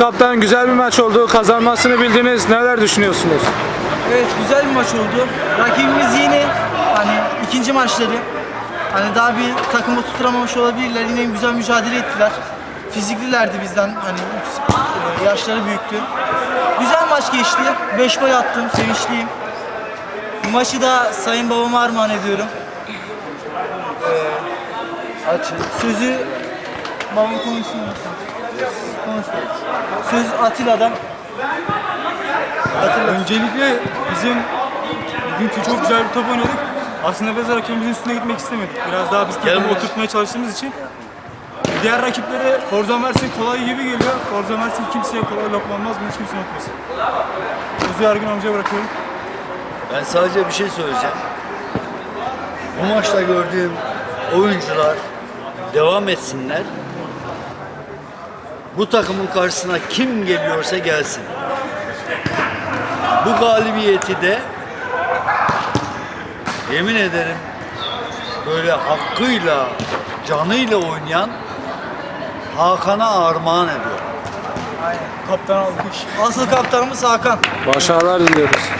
Kaptan güzel bir maç oldu. Kazanmasını bildiniz. Neler düşünüyorsunuz? Evet güzel bir maç oldu. Rakibimiz yeni. Hani ikinci maçları. Hani daha bir takımı tutturamamış olabilirler. Yine güzel mücadele ettiler. Fiziklilerdi bizden. Hani e, yaşları büyüktü. Güzel maç geçti. 5 gol attım. Sevinçliyim. Bu maçı da Sayın babama armağan ediyorum. Ee, açın. Sözü babam konuşsun. Konuş. Söz Atilla'dan. Atilla. Öncelikle bizim bugünkü çok güzel bir top oynadık. Aslında biz rakibimizin üstüne gitmek istemedik. Biraz daha biz takımı oturtmaya çalıştığımız için. Diğer rakiplere Forza Mersin kolay gibi geliyor. Forza Mersin kimseye kolay loklanmaz. Bunu hiç kimse unutmasın. Sözü Ergün amcaya bırakıyorum. Ben sadece bir şey söyleyeceğim. Bu maçta gördüğüm oyuncular devam etsinler. Bu takımın karşısına kim geliyorsa gelsin. Bu galibiyeti de yemin ederim böyle hakkıyla, canıyla oynayan Hakan'a armağan ediyor. Kaptan almış. Asıl kaptanımız Hakan. Başarılar diliyoruz.